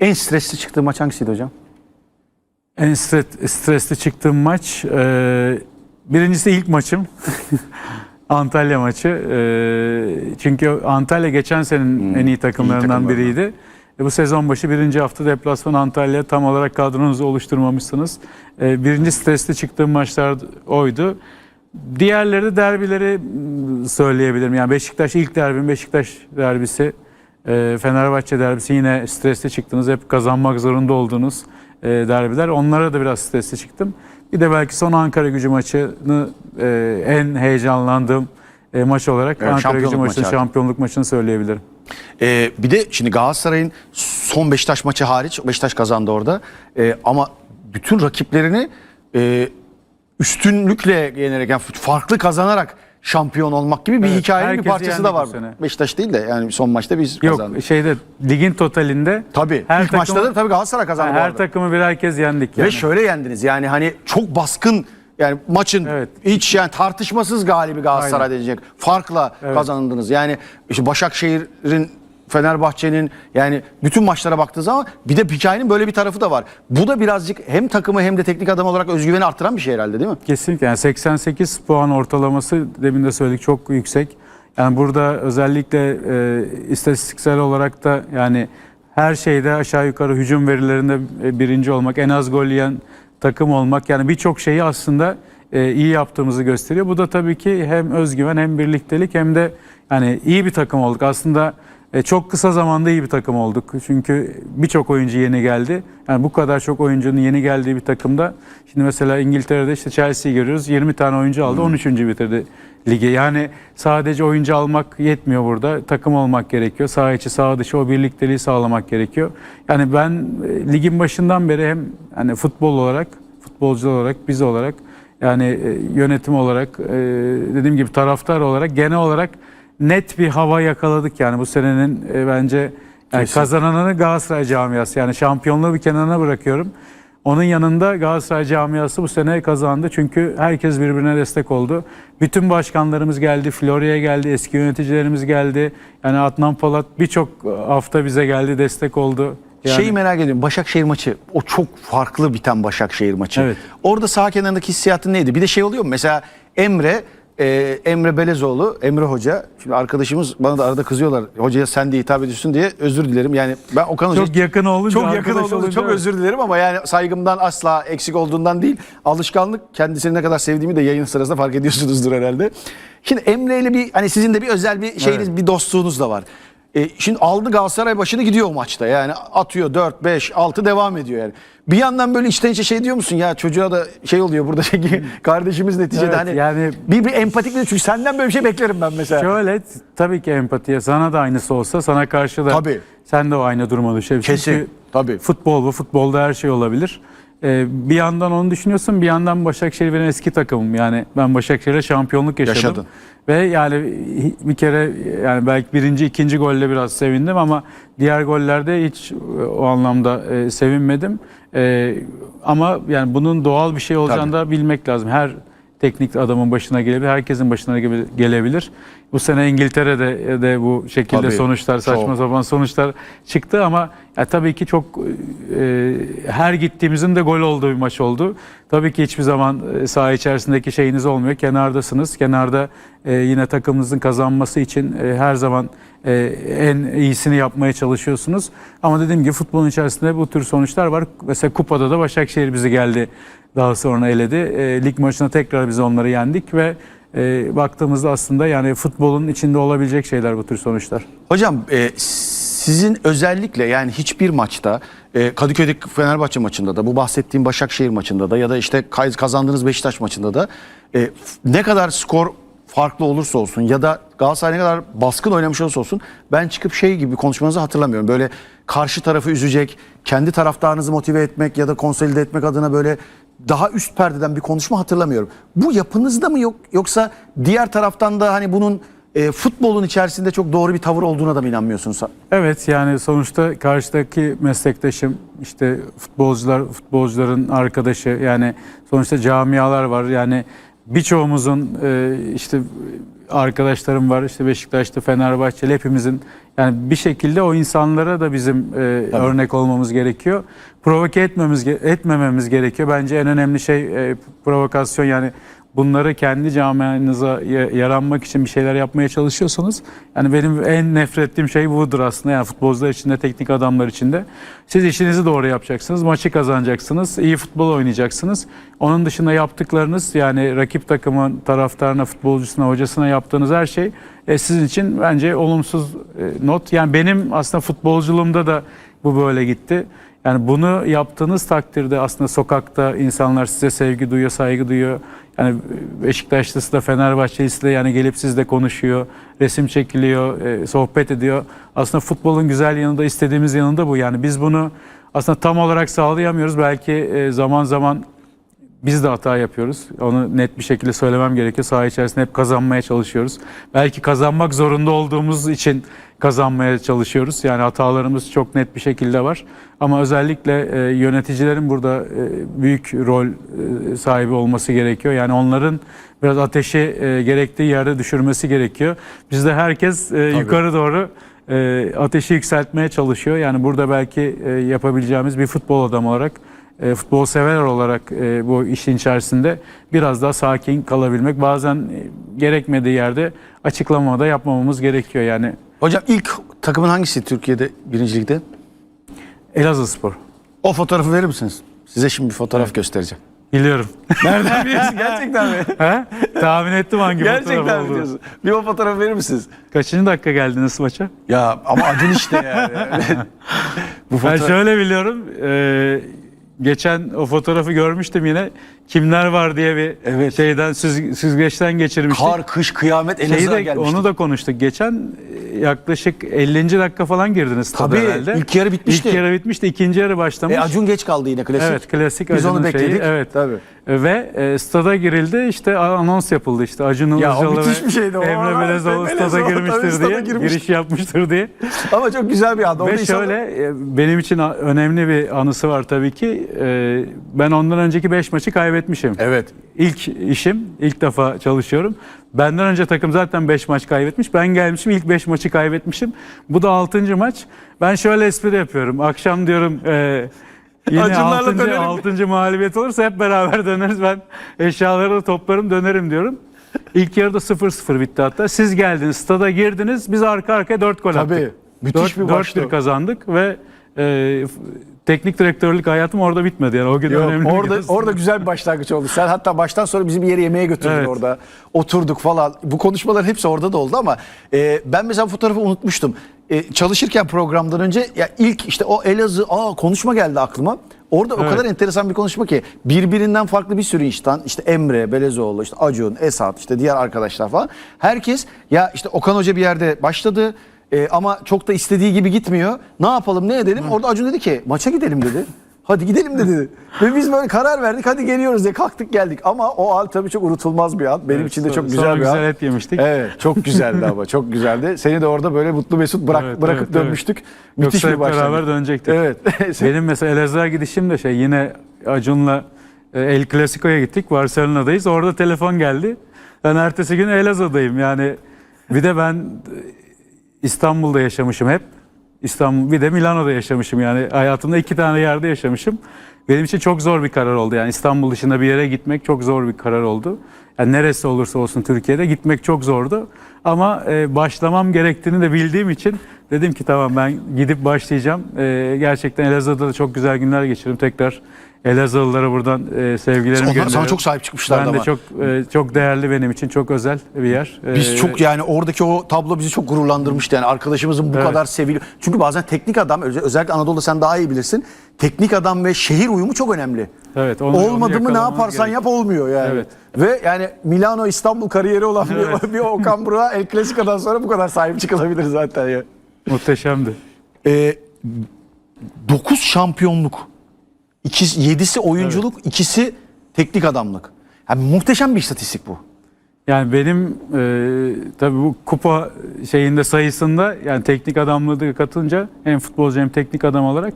En stresli çıktığı maç hangisiydi hocam? En stres- stresli çıktığım maç e, birincisi ilk maçım. Antalya maçı. E, çünkü Antalya geçen senenin en iyi takımlarından takımlardan. biriydi. E, bu sezon başı birinci hafta deplasman Antalya tam olarak kadronuzu oluşturmamışsınız. E, birinci stresli çıktığım maçlar oydu. Diğerleri de derbileri söyleyebilirim. Yani Beşiktaş ilk derbim Beşiktaş derbisi. E, Fenerbahçe derbisi yine stresli çıktınız. Hep kazanmak zorunda olduğunuz e, derbiler. Onlara da biraz stresli çıktım. Bir de belki son Ankara gücü maçını e, en heyecanlandığım e, maç olarak Evet, Ankara gücü maçını, maçı şampiyonluk maçını söyleyebilirim. Ee, bir de şimdi Galatasaray'ın son Beşiktaş maçı hariç Beşiktaş kazandı orada. Ee, ama bütün rakiplerini e, üstünlükle yenerek yani farklı kazanarak şampiyon olmak gibi bir Evet, hikayenin bir parçası da var. bu sene. Beşiktaş değil de yani son maçta biz Yok kazandık. şeyde ligin totalinde Tabii. her İlk maçta da tabii Galatasaray kazandı. bu her arada. takımı birer kez yendik yani. Ve şöyle yendiniz yani hani çok baskın yani maçın Evet. hiç yani tartışmasız galibi Galatasaray Aynen. diyecek. Farkla Evet. kazandınız. Yani işte Başakşehir'in Fenerbahçe'nin yani bütün maçlara baktığı zaman bir de hikayenin böyle bir tarafı da var. Bu da birazcık hem takımı hem de teknik adam olarak özgüveni arttıran bir şey herhalde değil mi? Kesinlikle yani 88 puan ortalaması demin de söyledik çok yüksek. Yani burada özellikle e, istatistiksel olarak da yani her şeyde aşağı yukarı hücum verilerinde e, birinci olmak, en az gol yiyen takım olmak yani birçok şeyi aslında e, iyi yaptığımızı gösteriyor. Bu da tabii ki hem özgüven hem birliktelik hem de yani iyi bir takım olduk. Aslında e, çok kısa zamanda iyi bir takım olduk. Çünkü birçok oyuncu yeni geldi. Yani bu kadar çok oyuncunun yeni geldiği bir takımda şimdi mesela İngiltere'de işte Chelsea'yi görüyoruz. 20 tane oyuncu aldı. 13. bitirdi ligi. Yani sadece oyuncu almak yetmiyor burada. Takım olmak gerekiyor. Saha içi, saha dışı o birlikteliği sağlamak gerekiyor. Yani ben e, ligin başından beri hem hani futbol olarak, futbolcu olarak, biz olarak yani e, yönetim olarak e, dediğim gibi taraftar olarak genel olarak net bir hava yakaladık yani bu senenin e, bence yani kazananını Galatasaray camiası yani şampiyonluğu bir kenarına bırakıyorum. Onun yanında Galatasaray camiası bu sene kazandı çünkü herkes birbirine destek oldu. Bütün başkanlarımız geldi, Florya'ya geldi, eski yöneticilerimiz geldi. Yani Adnan Polat birçok hafta bize geldi, destek oldu. Yani, Şeyi merak ediyorum. Başakşehir maçı o çok farklı biten Başakşehir maçı. Evet. Orada sağ kenarındaki hissiyatın neydi? Bir de şey oluyor mu? Mesela Emre e, Emre Belezoğlu, Emre Hoca. Şimdi arkadaşımız bana da arada kızıyorlar. Hocaya sen de hitap ediyorsun diye özür dilerim. Yani ben Okan Hoca çok yakın olunca, çok yakın olduğunuz olunca çok evet. özür dilerim ama yani saygımdan asla eksik olduğundan değil. Alışkanlık kendisini ne kadar sevdiğimi de yayın sırasında fark ediyorsunuzdur herhalde. Şimdi Emre ile bir hani sizin de bir özel bir şeyiniz, bir dostluğunuz da var. E, şimdi aldı Galatasaray başını gidiyor o maçta. Yani atıyor 4 5 6 devam ediyor yani. Bir yandan böyle içten içe şey diyor musun ya çocuğa da şey oluyor burada çünkü kardeşimiz neticede Evet, hani yani- bir bir empatikle çünkü senden böyle bir şey beklerim ben mesela. Şöyle tabii ki empatiye sana da aynısı olsa sana karşı da Tabii. sen de o aynı duruma düşebilirsin. Kesin, Çünkü tabii. Futbol bu. Futbolda her şey olabilir. Ee, bir yandan onu düşünüyorsun bir yandan Başakşehir benim eski takımım. Yani ben Başakşehir'e şampiyonluk yaşadım. Yaşadın. Ve yani bir kere yani belki birinci ikinci golle biraz sevindim ama diğer gollerde hiç o anlamda e, sevinmedim. E, ama yani bunun doğal bir şey olacağını da bilmek lazım. Her teknik adamın başına gelebilir, herkesin başına gele- gelebilir. Bu sene İngiltere'de de bu şekilde Tabii, sonuçlar, saçma çok. sapan sonuçlar çıktı ama ya tabii ki çok e, her gittiğimizin de gol olduğu bir maç oldu. Tabii ki hiçbir zaman e, saha içerisindeki şeyiniz olmuyor. Kenardasınız. Kenarda e, yine takımınızın kazanması için e, her zaman e, en iyisini yapmaya çalışıyorsunuz. Ama dediğim gibi futbolun içerisinde bu tür sonuçlar var. Mesela kupada da Başakşehir bizi geldi daha sonra eledi. E, lig maçına tekrar biz onları yendik ve e, baktığımızda aslında yani futbolun içinde olabilecek şeyler bu tür sonuçlar. Hocam e, sizin özellikle yani hiçbir maçta e, Kadıköy'deki Fenerbahçe maçında da bu bahsettiğim Başakşehir maçında da ya da işte kazandığınız Beşiktaş maçında da e, ne kadar skor farklı olursa olsun ya da Galatasaray ne kadar baskın oynamış olursa olsun ben çıkıp şey gibi konuşmanızı hatırlamıyorum. Böyle karşı tarafı üzecek, kendi taraftarınızı motive etmek ya da konsolide etmek adına böyle daha üst perdeden bir konuşma hatırlamıyorum. Bu yapınızda mı yok yoksa diğer taraftan da hani bunun e, futbolun içerisinde çok doğru bir tavır olduğuna da mı inanmıyorsunuz? Evet yani sonuçta karşıdaki meslektaşım işte futbolcular futbolcuların arkadaşı yani sonuçta camialar var yani birçoğumuzun e, işte arkadaşlarım var işte Beşiktaş'ta Fenerbahçeli hepimizin Yani bir şekilde o insanlara da bizim e, örnek olmamız gerekiyor. Provoke etmemiz etmememiz gerekiyor. Bence en önemli şey e, provokasyon yani bunları kendi camianıza ya- yaranmak için bir şeyler yapmaya çalışıyorsanız yani benim en nefret ettiğim şey budur aslında. Yani futbolcular içinde teknik adamlar içinde siz işinizi doğru yapacaksınız maçı kazanacaksınız iyi futbol oynayacaksınız. Onun dışında yaptıklarınız yani rakip takımın taraftarına futbolcusuna hocasına yaptığınız her şey e, sizin için bence olumsuz e, not. Yani benim aslında futbolculuğumda da bu böyle gitti. Yani bunu yaptığınız takdirde aslında sokakta insanlar size sevgi duyuyor, saygı duyuyor. Yani Beşiktaşlısı da Fenerbahçelisi de yani gelip sizle konuşuyor, resim çekiliyor, e, sohbet ediyor. Aslında futbolun güzel yanında istediğimiz yanında bu. Yani biz bunu aslında tam olarak sağlayamıyoruz. Belki e, zaman zaman biz de hata yapıyoruz. Onu net bir şekilde söylemem gerekiyor. Saha içerisinde hep kazanmaya çalışıyoruz. Belki kazanmak zorunda olduğumuz için kazanmaya çalışıyoruz. Yani hatalarımız çok net bir şekilde var. Ama özellikle e, yöneticilerin burada e, büyük rol e, sahibi olması gerekiyor. Yani onların biraz ateşi e, gerektiği yerde düşürmesi gerekiyor. Bizde herkes e, yukarı doğru e, ateşi yükseltmeye çalışıyor. Yani burada belki e, yapabileceğimiz bir futbol adamı olarak e, futbol sever olarak e, bu işin içerisinde biraz daha sakin kalabilmek. Bazen e, gerekmediği yerde açıklama da yapmamamız gerekiyor. Yani Hocam ilk takımın hangisi Türkiye'de birinci ligde? Elazığ Spor. O fotoğrafı verir misiniz? Size şimdi bir fotoğraf göstereceğim. Biliyorum. Nereden biliyorsun? Gerçekten mi? He? Tahmin ettim hangi Gerçekten fotoğraf mi olduğunu. diyorsun? Bir o fotoğrafı verir misiniz? Kaçıncı dakika geldiniz maça? Ya ama Acun işte yani. Bu Ben fotoğraf... şöyle biliyorum. e, geçen o fotoğrafı görmüştüm yine. Kimler var diye bir Evet. şeyden süz, süzgeçten geçirmiştik. Kar, kış, kıyamet Şeyi Elazığ'a gelmiştik. onu da konuştuk. Geçen e, yaklaşık 50. dakika falan girdiniz Tabii, herhalde. ilk yarı bitmişti. İlk yarı bitmişti. ikinci yarı başlamış. E, Acun geç kaldı yine klasik. Evet klasik Biz onu Acun'un şeyi. bekledik. Evet. Tabii. Ve e, stada girildi işte anons yapıldı işte Acun Ilıcalı ve şeydi. Emre Belezoğlu stada girmiştir stada diye girmiş. giriş yapmıştır diye. Ama çok güzel bir an. Orada Ve insan- şöyle e, benim için önemli bir anısı var tabii ki. E, Ben ondan önceki 5 maçı kaybetmişim. Evet. İlk işim, ilk defa çalışıyorum. Benden önce takım zaten 5 maç kaybetmiş. Ben gelmişim ilk 5 maçı kaybetmişim. Bu da 6. maç. Ben şöyle espri yapıyorum. Akşam diyorum e, yine Acunlarla 6. dönerim. 6. mağlubiyet olursa hep beraber döneriz. Ben eşyaları da toplarım dönerim diyorum. İlk yarıda 0-0 bitti hatta. Siz geldiniz, stada girdiniz. Biz arka arkaya 4 gol Tabii. attık. Müthiş bir maçtı 4-1 o. kazandık ve e, teknik direktörlük hayatım orada bitmedi. Yani o gün Yok, önemli orada orada güzel bir başlangıç oldu. Sen hatta baştan sonra bizi bir yere yemeğe götürdün Evet. orada. Oturduk falan. Bu konuşmaların hepsi orada da oldu ama e, ben mesela fotoğrafı unutmuştum. E, çalışırken programdan önce ya ilk işte o Elazığ aa konuşma geldi aklıma. Orada o Evet. kadar enteresan bir konuşma ki birbirinden farklı bir sürü insan işte Emre, Belezoğlu, işte Acun, Esat, işte diğer arkadaşlar falan. Herkes ya işte Okan Hoca bir yerde başladı e, ama çok da istediği gibi gitmiyor. Ne yapalım ne edelim? Orada Acun dedi ki maça gidelim dedi. Hadi gidelim dedi. Ve biz böyle karar verdik hadi geliyoruz diye kalktık geldik. Ama o an tabii çok unutulmaz bir an. Benim Evet, için de çok güzel bir güzel an. et yemiştik. Evet çok güzeldi ama çok güzeldi. Seni de orada böyle mutlu mesut bırak, Evet, bırakıp evet, dönmüştük. Müthiş Yoksa bir başlangıç. beraber dönecektik. Evet. Benim mesela Elazığ'a gidişim de şey yine Acun'la e, El Clasico'ya gittik. Barcelona'dayız. Orada telefon geldi. Ben ertesi gün Elazığ'dayım. Yani bir de ben e, İstanbul'da yaşamışım hep. İstanbul bir de Milano'da yaşamışım yani hayatımda iki tane yerde yaşamışım. Benim için çok zor bir karar oldu yani İstanbul dışında bir yere gitmek çok zor bir karar oldu. Yani neresi olursa olsun Türkiye'de gitmek çok zordu. Ama e, başlamam gerektiğini de bildiğim için dedim ki tamam ben gidip başlayacağım. E, gerçekten Elazığ'da da çok güzel günler geçirdim. Tekrar Elazığlılara buradan e, sevgilerimi Onlar gönderiyorum. sana çok sahip çıkmışlardı Ben de ama. çok e, çok değerli benim için çok özel bir yer. Biz E, çok yani oradaki o tablo bizi çok gururlandırmıştı yani arkadaşımızın bu Evet. kadar seviliyor. Çünkü bazen teknik adam özel- özellikle Anadolu'da sen daha iyi bilirsin. Teknik adam ve şehir uyumu çok önemli. Evet, onu- onu Olmadı mı ne yakalamamız yaparsan gerekiyor. yap olmuyor yani. Evet. Ve yani Milano İstanbul kariyeri olan bir, bir Okan Buruk'a El Clasico'dan sonra bu kadar sahip çıkılabilir zaten ya. Muhteşemdi. Ee, 9 şampiyonluk. İkisi, 7'si oyunculuk, ikisi teknik adamlık. Yani muhteşem bir istatistik bu. Yani benim e, tabii bu kupa şeyinde sayısında yani teknik adamlığı da katınca hem futbolcu hem teknik adam olarak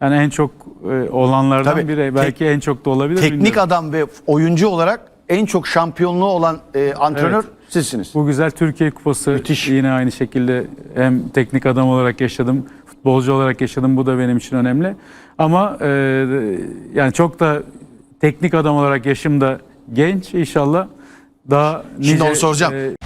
yani en çok e, olanlardan Tabii. biri belki en çok da olabilir. Teknik bilmiyorum. adam ve oyuncu olarak en çok şampiyonluğu olan e, antrenör Evet. Sizsiniz. Bu güzel Türkiye Kupası Müthiş. yine aynı şekilde hem teknik adam olarak yaşadım, futbolcu olarak yaşadım. Bu da benim için önemli. Ama e, yani çok da teknik adam olarak yaşım da genç inşallah daha Şimdi nice, onu soracağım. e,